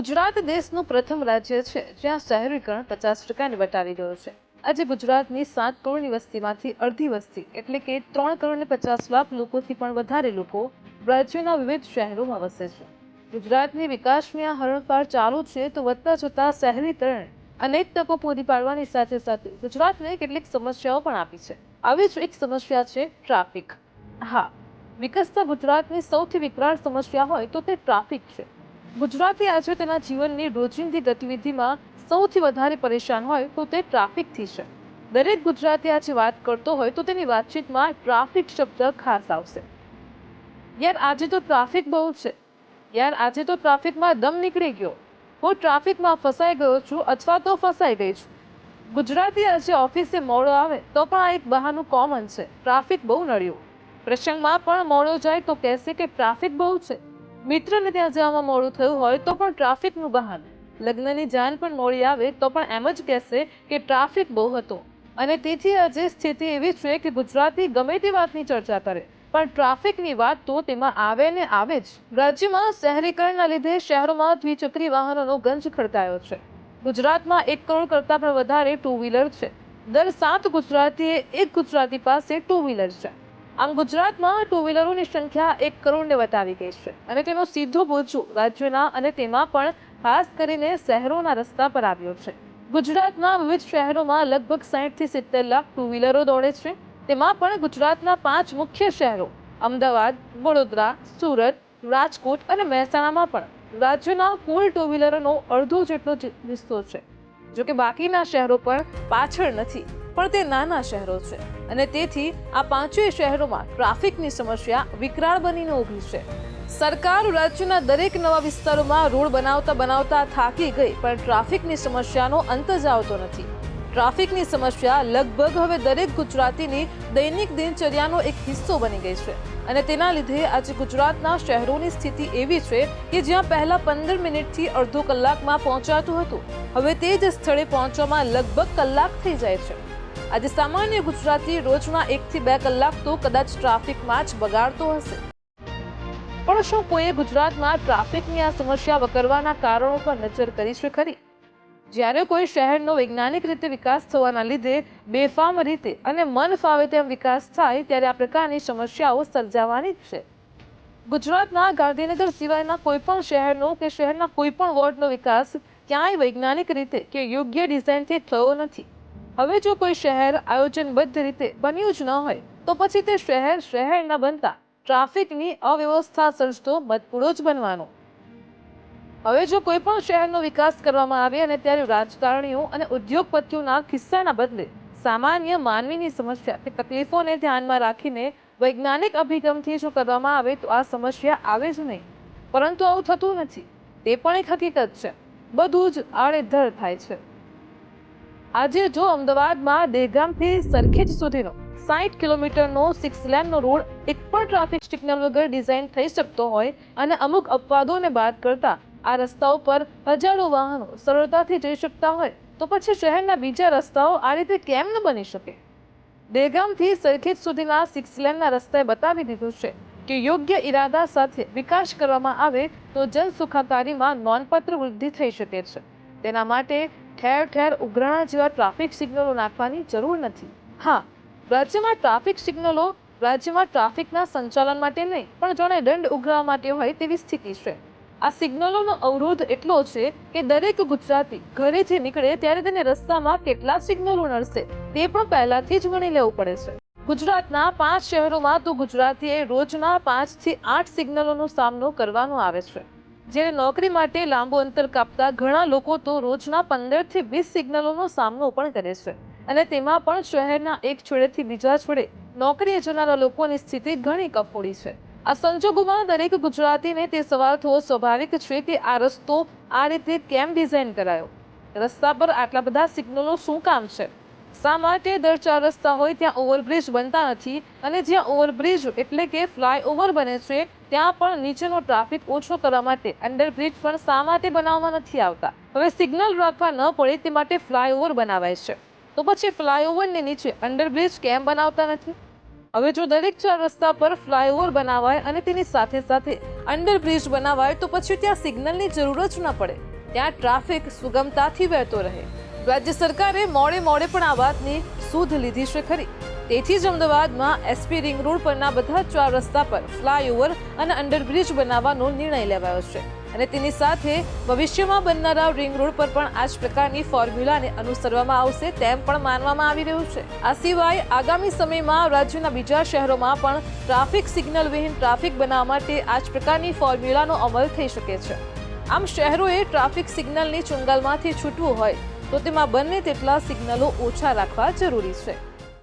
ગુજરાત દેશનું પ્રથમ રાજ્ય છે, જ્યાં શહેરીકરણ પચાસ ટકાને વટાવી ગયો છે. આજે ગુજરાતની સાત કરોડની વસ્તીમાંથી અડધી વસ્તી, એટલે કે ત્રણ કરોડને પચાસ લાખ લોકોથી પણ વધારે લોકો રાજ્યના વિવિધ શહેરોમાં વસે છે. ગુજરાતની વિકાસની આ હરણફાળ ચાલુ છે તો વધતા જતા શહેરીકરણ અનેક તકો પૂરી પાડવાની સાથે સાથે ગુજરાતને કેટલીક સમસ્યાઓ પણ આપી છે. આવી જ એક સમસ્યા છે ટ્રાફિક. હા, વિકસતા ગુજરાતની સૌથી વિકરાળ સમસ્યા હોય તો તે ટ્રાફિક છે. ગુજરાતી આજે તેના જીવનની રોજિંદી ગતિવિધિમાં સૌથી વધારે પરેશાન હોય તો તે ટ્રાફિકથી છે. દરેક ગુજરાતી આજે વાત કરતો હોય તો તેની વાતચીતમાં ટ્રાફિક શબ્દ ખાસ આવશે. યાર, આજે તો ટ્રાફિક બહુ છે. યાર, આજે તો ટ્રાફિકમાં દમ નીકળી ગયો. હું ટ્રાફિકમાં ફસાઈ ગયો છું અથવા તો ફસાઈ ગઈ છું. ગુજરાતી આજે ઓફિસે મોડો આવે તો પણ આ એક બહાનું કોમન છે. ટ્રાફિક બહુ નડ્યું. પ્રસંગમાં પણ મોડો જાય તો કહેશે કે ટ્રાફિક બહુ છે. મિત્રને ત્યાં જવામાં મોડું થયું હોય તો પણ ટ્રાફિકનું બહાન લગ્નની જાન પણ મોડી આવે તો પણ એમ જ કહેશે કે ટ્રાફિક બહુ હતો. અને તેથી આજે સ્થિતિ એવી છે કે ગુજરાતી ગમે તે વાતની ચર્ચા કરે, પણ ટ્રાફિકની વાત તો તેમાં આવે ને આવે જ. રાજ્યમાં શહેરીકરણના લીધે શહેરોમાં દ્વિચક્રી વાહનોનો ગંજ ખડકાયો છે. ગુજરાતમાં એક કરોડ કરતાં પણ વધારે ટુ વ્હીલર છે. દર સાત ગુજરાતીએ એક ગુજરાતી પાસે ટુ વ્હીલર છે. આમ ગુજરાતમાં ટુ વ્હીલરોની સંખ્યા એક કરોડને વટાવી ગઈ છે અને તેનો સીધો બોજો રાજ્યના અને તેમાં પણ ખાસ કરીને શહેરોના રસ્તા પર આવ્યો છે. ગુજરાતના વિવિધ શહેરોમાં લગભગ સાહીઠથી સિત્તેર લાખ ટુ વ્હીલરો દોડે છે. તેમાં પણ ગુજરાતના પાંચ મુખ્ય શહેરો અમદાવાદ, વડોદરા, સુરત, રાજકોટ અને મહેસાણામાં પણ રાજ્યના કુલ ટુ વ્હીલરોનો અડધો જેટલો હિસ્સો છે. જો કે બાકીના શહેરો પણ પાછળ નથી. પણ તે નાના શહેરો છે. અને તેથી આ પાંચેય શહેરોમાં ટ્રાફિકની સમસ્યા વિકરાળ બનીને ઊભી છે. સરકાર રાજ્યના દરેક નવા વિસ્તારોમાં રોડ બનાવતા બનાવતા થાકી ગઈ, પણ ટ્રાફિકની સમસ્યાનો અંત જ આવતો નથી. ટ્રાફિકની સમસ્યા લગભગ હવે દરેક ગુજરાતીની દૈનિક દિનચર્યાનો એક હિસ્સો બની ગઈ છે. અને તેના લીધે આજે ગુજરાતના શહેરોની સ્થિતિ એવી છે કે જ્યાં પહેલા પંદર મિનિટથી અડધો કલાકમાં પહોંચાતું હતું. હવે તે જ સ્થળે પહોંચવામાં લગભગ કલાક થઈ જાય છે. આજે સામાન્ય ગુજરાતી રોજના એકથી બે કલાક તો કદાચ ટ્રાફિકમાં જ બગાડતો હશે. પણ શું કોઈએ ગુજરાતમાં ટ્રાફિકની આ સમસ્યા વકરવાના કારણો પર નજર કરી છે ખરી? જ્યારે કોઈ શહેરનો વૈજ્ઞાનિક રીતે વિકાસ થવાના લીધે બેફામ રીતે અને મન ફાવે તેમ વિકાસ થાય, ત્યારે આ પ્રકારની સમસ્યાઓ સર્જાવાની જ છે. ગુજરાતના ગાંધીનગર સિવાયના કોઈ પણ શહેરનો કે શહેરના કોઈ પણ વોર્ડનો વિકાસ ક્યાંય વૈજ્ઞાનિક રીતે કે યોગ્ય ડિઝાઇનથી થયો નથી. હવે જો કોઈ શહેર આયોજનબદ્ધ રીતે બન્યું જ ન હોય, તો પછી તે શહેર શહેર ન બનતા ટ્રાફિકની અવ્યવસ્થા સર્જતો મતપૂળો જ બનવાનો. હવે જો કોઈ પણ શહેરનો વિકાસ કરવામાં આવે અને ત્યારે રાજકારણીઓ અને ઉદ્યોગપતિઓના કિસ્સાના બદલે સામાન્ય માનવીની સમસ્યા કે તકલીફોને ધ્યાનમાં રાખીને વૈજ્ઞાનિક અભિગમથી જો કરવામાં આવે તો આ સમસ્યા આવે જ નહીં. પરંતુ આવું થતું નથી. તે પણ એક હકીકત છે. બધું જ આડેધડ થાય છે. આજે જો અમદાવાદમાં દેગામથી સરખેજ સુધીનો સાઠ કિલોમીટરનો સિક્સ લેનનો રોડ એક પણ ટ્રાફિક સિગ્નલ વગર ડિઝાઇન થઈ શકતો હોય અને અમુક અપવાદોને બાદ કરતા આ રસ્તાઓ પર હજારો વાહનો સરળતાથી જઈ શકતા હોય, તો પછી શહેરના બીજા રસ્તાઓ આ રીતે કેમ ન બની શકે? દેગામથી સરખેજ સુધીના સિક્સ લેનના રસ્તાએ બતાવી દીધું છે કે યોગ્ય ઈરાદા સાથે વિકાસ કરવામાં આવે તો જન સુખાકારીમાં નોંધપાત્ર વૃદ્ધિ થઈ શકે છે. તેના માટે ઠેર ઠેર ઉઘરાણા જેવા ટ્રાફિક સિગ્નલો નાખવાની જરૂર નથી. હા, રાજ્યમાં ટ્રાફિક સિગ્નલો રાજ્યમાં ટ્રાફિકના સંચાલન માટે નહીં, પણ જાણે દંડ ઉઘરાવા માટે હોય તેવી સ્થિતિ છે. આ સિગ્નલોનો અવરોધ એટલો છે કે દરેક ગુજરાતી ઘરેથી નીકળે ત્યારે તેને રસ્તામાં કેટલા સિગ્નલો નડશે, તે પણ પહેલાથી જ ગણી લેવું પડે છે. ગુજરાતના પાંચ શહેરોમાં તો ગુજરાતીએ રોજના પાંચથી આઠ સિગ્નલોનો સામનો કરવાનો આવે છે. જ્યારે નોકરી માટે લાંબુ અંતર કાપતા ઘણા લોકો તો રોજના પંદરથી વીસ સિગ્નલોનો સામનો પણ કરે છે. અને તેમાં પણ શહેરના એક છેડેથી બીજા છેડે નોકરીએ જનારા લોકોની સ્થિતિ ઘણી કફોડી છે. આ સંજોગોમાં દરેક ગુજરાતીને તે સવાલ થવો સ્વાભાવિક છે કે આ રસ્તો આ રીતે કેમ ડિઝાઇન કરાયો? રસ્તા પર આટલા બધા સિગ્નલો શું કામ છે? શા માટે દર ચાર રસ્તા હોય ત્યાં ઓવરબ્રિજ બનતા નથી? અને જ્યાં ઓવરબ્રિજ એટલે કે ફ્લાયઓવર બને છે ત્યાં પણ નીચેનો ટ્રાફિક ઓછો કરવા માટે અંડરબ્રિજ પણ શા માટે બનાવવામાં નથી આવતા? હવે સિગ્નલ રાખવા ન પડે તે માટે ફ્લાયઓવર બનાવાય છે. તો પછી ફ્લાયઓવરની નીચે અંડરબ્રિજ કેમ બનાવતા નથી? હવે જો દરેક ચાર રસ્તા પર ફ્લાયઓવર બનાવાય અને તેની સાથે સાથે અંડરબ્રિજ બનાવાય, તો પછી ત્યાં સિગ્નલની જરૂર જ ન પડે. ત્યાં ટ્રાફિક સુગમતાથી વહેતો રહે. રાજ્ય સરકારે મોડે મોડે પણ આ વાતની શોધ લીધી છે ખરી. તેથી જ અમદાવાદમાં એસપી રિંગ રોડ પરના બધા ચાર રસ્તા પર ફ્લાયઓવર અને અંડરબ્રિજ બનાવવાનો નિર્ણય લેવાયો છે. અને તેની સાથે ભવિષ્યમાં બનનારા રિંગ રોડ પર પણ આ જ પ્રકારની ફોર્મ્યુલાને અનુસરવામાં આવશે તેમ પણ માનવામાં આવી રહ્યું છે. આ સિવાય આગામી સમયમાં રાજ્યના બીજા શહેરોમાં પણ ટ્રાફિક સિગ્નલ વિહીન ટ્રાફિક બનાવવા માટે આ જ પ્રકારની ફોર્મ્યુલાનો અમલ થઈ શકે છે. આમ શહેરોએ ટ્રાફિક સિગ્નલની ચુંગાલમાંથી છૂટવું હોય તો તેમાં બંને તેટલા સિગ્નલો ઓછા રાખવા જરૂરી છે.